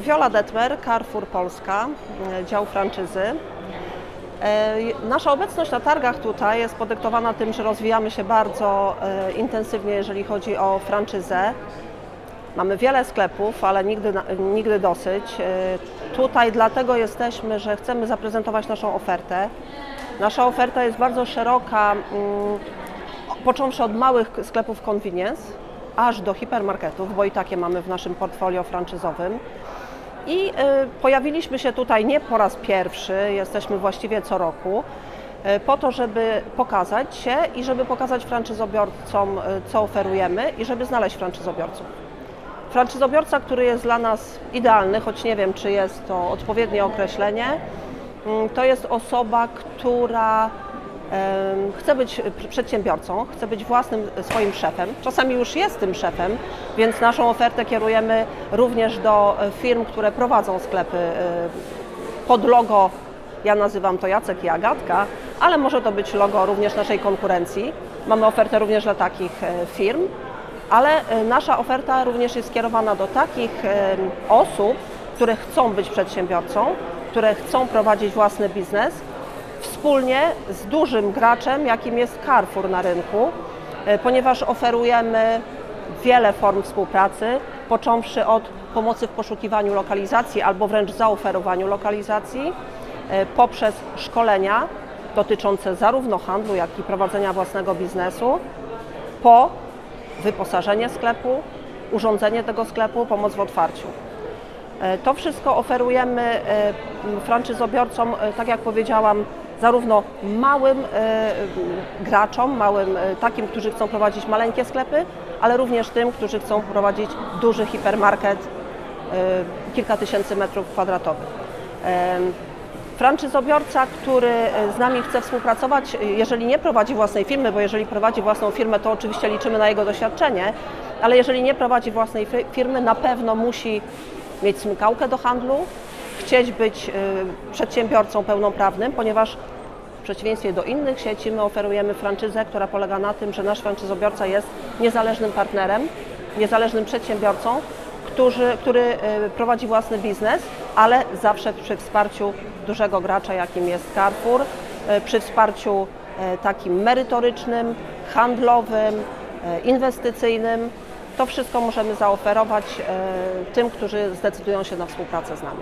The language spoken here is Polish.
Wiola Detmer, Carrefour Polska, e, dział franczyzy. E, Nasza obecność na targach tutaj jest podyktowana tym, że rozwijamy się bardzo e, intensywnie, jeżeli chodzi o franczyzę. Mamy wiele sklepów, ale nigdy, nigdy dosyć. Tutaj dlatego jesteśmy, że chcemy zaprezentować naszą ofertę. Nasza oferta jest bardzo szeroka, mm, począwszy od małych sklepów convenience, aż do hipermarketów, bo i takie mamy w naszym portfolio franczyzowym. I y, pojawiliśmy się tutaj nie po raz pierwszy, jesteśmy właściwie co roku, y, po to, żeby pokazać się i żeby pokazać franczyzobiorcom, y, co oferujemy i żeby znaleźć franczyzobiorców. Franczyzobiorca, który jest dla nas idealny, choć nie wiem, czy jest to odpowiednie określenie, mm, to jest osoba, która em, chce być pr- przedsiębiorcą, chce być własnym swoim szefem. Czasami już jest tym szefem, więc naszą ofertę kierujemy również do e, firm, które prowadzą sklepy e, pod logo, ja nazywam to Jacek i Agatka, ale może to być logo również naszej konkurencji. Mamy ofertę również dla takich e, firm, ale nasza oferta również jest skierowana do takich osób, które chcą być przedsiębiorcą, które chcą prowadzić własny biznes wspólnie z dużym graczem, jakim jest Carrefour na rynku, e, ponieważ oferujemy wiele form współpracy, począwszy od pomocy w poszukiwaniu lokalizacji albo wręcz zaoferowaniu lokalizacji, e, poprzez szkolenia dotyczące zarówno handlu, jak i prowadzenia własnego biznesu, po wyposażenie sklepu, urządzenie tego sklepu, pomoc w otwarciu. E, To wszystko oferujemy franczyzobiorcom, tak jak powiedziałam, zarówno małym e, graczom, małym e, takim, którzy chcą prowadzić maleńkie sklepy, ale również tym, którzy chcą prowadzić duży hipermarket, e, kilka tysięcy metrów kwadratowych. Franczyzobiorca, który z nami chce współpracować, jeżeli nie prowadzi własnej firmy, bo jeżeli prowadzi własną firmę, to oczywiście liczymy na jego doświadczenie, ale jeżeli nie prowadzi własnej fir- firmy, na pewno musi mieć smykałkę do handlu, chcieć być przedsiębiorcą pełnoprawnym, ponieważ przeciwieństwie do innych sieci my oferujemy franczyzę, która polega na tym, że nasz franczyzobiorca jest niezależnym partnerem, niezależnym przedsiębiorcą, którzy, który e, prowadzi własny biznes, ale zawsze przy wsparciu dużego gracza, jakim jest Carrefour, e, przy wsparciu e, takim merytorycznym, handlowym, inwestycyjnym. To wszystko możemy zaoferować tym, którzy zdecydują się na współpracę z nami.